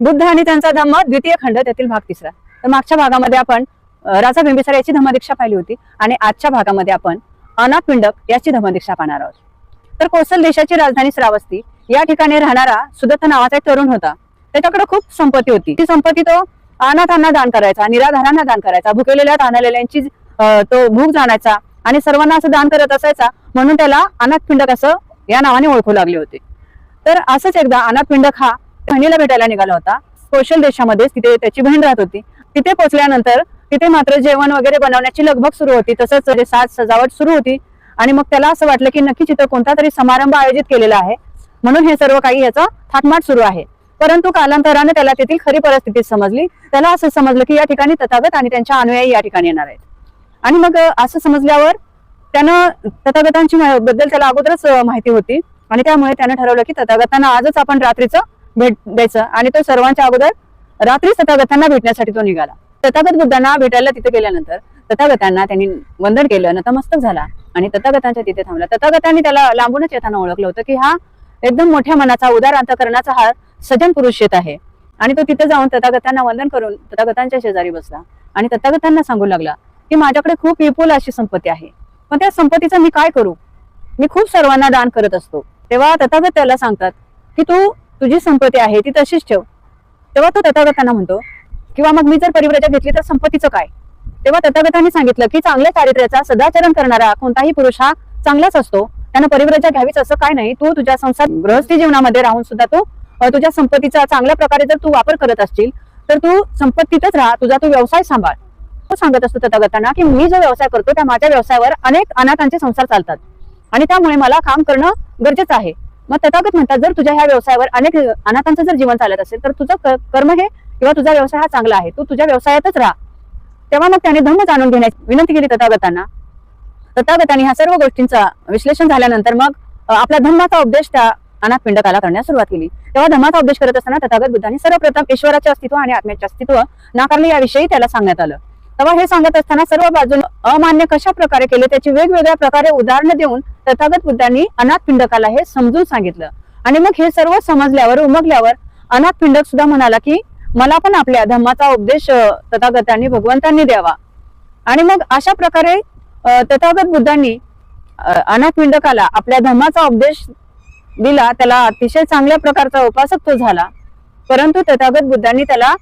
बुद्ध आणि त्यांचा धम्म द्वितीय खंड त्यातील भाग तिसरा. तर मागच्या भागामध्ये आपण राजा बिंबिसार याची धम्मदीक्षा पाहिली होती आणि आजच्या भागामध्ये आपण अनाथ पिंडक याची धम्मदीक्षा पाहणार आहोत. तर कोसल देशाची राजधानी श्रावस्ती या ठिकाणी राहणारा सुदत्त नावाचा एक तरुण होता. त्याच्याकडे खूप संपत्ती होती. ती संपत्ती तो अनाथांना दान करायचा निराधारांना दान करायचा भुकेलेल्या ताणलेल्यांची तो भूक जाणायचा आणि सर्वांना असं दान करत असायचा म्हणून त्याला अनाथ पिंडक असं या नावाने ओळखू लागले होते. तर असंच एकदा अनाथ पिंडक हा बहिणीला भेटायला निघाला होता. कौशल देशामध्ये तिथे त्याची बहीण राहत होती. तिथे पोहोचल्यानंतर तिथे मात्र जेवण वगैरे बनवण्याची लगबग सुरू होती. तसंच म्हणजे साज सजावट सुरू होती. आणि मग त्याला असं वाटलं की नक्कीच इथं कोणता तरी समारंभ आयोजित केलेला आहे. म्हणून हे सर्व काही याचा थाटमाट सुरू आहे. परंतु कालांतराने त्याला तेथील खरी परिस्थिती समजली. त्याला असं समजलं की या ठिकाणी तथागत आणि त्यांच्या अनुयायी या ठिकाणी येणार आहेत. आणि मग असं समजल्यावर त्यानं तथागतांची बद्दल त्याला अगोदरच माहिती होती. आणि त्यामुळे त्यानं ठरवलं की तथागतांना आजच आपण रात्रीचं भेट द्यायचं. आणि तो सर्वांच्या अगोदर रात्री तथागतांना भेटण्यासाठी तो निघाला. तथागत बुद्धांना भेटायला तिथे गेल्यानंतर तथागतांना त्यांनी वंदन केलं नतमस्तक झाला. आणि तथागतांच्या तिथे थांबला. तथागतांनी त्याला लांबूनच येताना ओळखलं होतं की हा एकदम मोठ्या मनाचा उदार अंतकरणाचा हा सजन पुरुष येत आहे. आणि तो तिथे जाऊन तथागतांना वंदन करून तथागतांच्या शेजारी बसला. आणि तथागतांना सांगू लागला की माझ्याकडे खूप विपुल अशी संपत्ती आहे. पण त्या संपत्तीचा मी काय करू? मी खूप सर्वांना दान करत असतो. तेव्हा तथागत त्याला सांगतात की तू तुझी संपत्ती आहे ती तशीच ठेव. तेव्हा तो तथागतांना म्हणतो किंवा मग मी जर परिव्रजा घेतली तर संपत्तीचं काय? तेव्हा तथागतांनी सांगितलं की चांगल्या चारित्र्याचा सदाचरण करणारा कोणताही पुरुष हा चांगलाच असतो. त्यानं परिव्रजा घ्यावीच असं काय नाही. तू तुझ्या संसार गृहस्थी जीवनामध्ये राहून सुद्धा तू तुझ्या संपत्तीचा चांगल्या प्रकारे जर तू वापर करत असशील तर तू संपत्तीतच राहा. तुझा तू व्यवसाय सांभाळ. तो सांगत असतो तथागतांना की मी जो व्यवसाय करतो त्या माझ्या व्यवसायावर अनेक अनाथांचे संसार चालतात. आणि त्यामुळे मला काम करणं गरजेचं आहे. मग तथागत म्हणतात जर तुझ्या ह्या व्यवसायावर अनेक अनाथांचं जर जीवन चालत असेल तर तुझं कर्म हे किंवा तुझा व्यवसाय हा चांगला आहे. तू तुझ्या व्यवसायातच राहा. तेव्हा मग त्याने धम्म जाणून घेण्याची विनंती केली तथागतांना. तथागतांनी ह्या सर्व गोष्टींचा विश्लेषण झाल्यानंतर मग आपला धम्माचा उपदेश त्या अनाथ पिंडकाला करण्यास सुरुवात केली. तेव्हा धम्माचा उपदेश करत असताना तथागत बुद्धांनी सर्वप्रथम ईश्वराचे अस्तित्व आणि आत्म्याचे अस्तित्व नाकारले याविषयी त्याला सांगण्यात आलं. तेव्हा हे सांगत असताना सर्व बाजून अमान्य कशा प्रकारे केले त्याची वेगवेगळ्या प्रकारे उदाहरणं देऊन तथागत बुद्धांनी अनाथ पिंडकाला हे समजून सांगितलं. आणि मग हे सर्व समजल्यावर उमगल्यावर अनाथ पिंडक सुद्धा म्हणाला की मला पण आपल्या धम्माचा उपदेश तथागतांनी भगवंतांनी द्यावा. आणि मग अशा प्रकारे तथागत बुद्धांनी अनाथ पिंडकाला आपल्या धर्माचा उपदेश दिला त्याला अतिशय चांगल्या प्रकारचा उपासक तो झाला. परंतु तथागत बुद्धांनी त्याला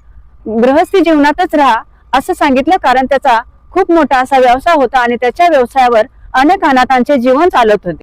गृहस्थी जीवनातच राहा असं सांगितलं कारण त्याचा खूप मोठा असा व्यवसाय होता आणि त्याच्या व्यवसायावर अनेक अनाथांचे जीवन चालत होते.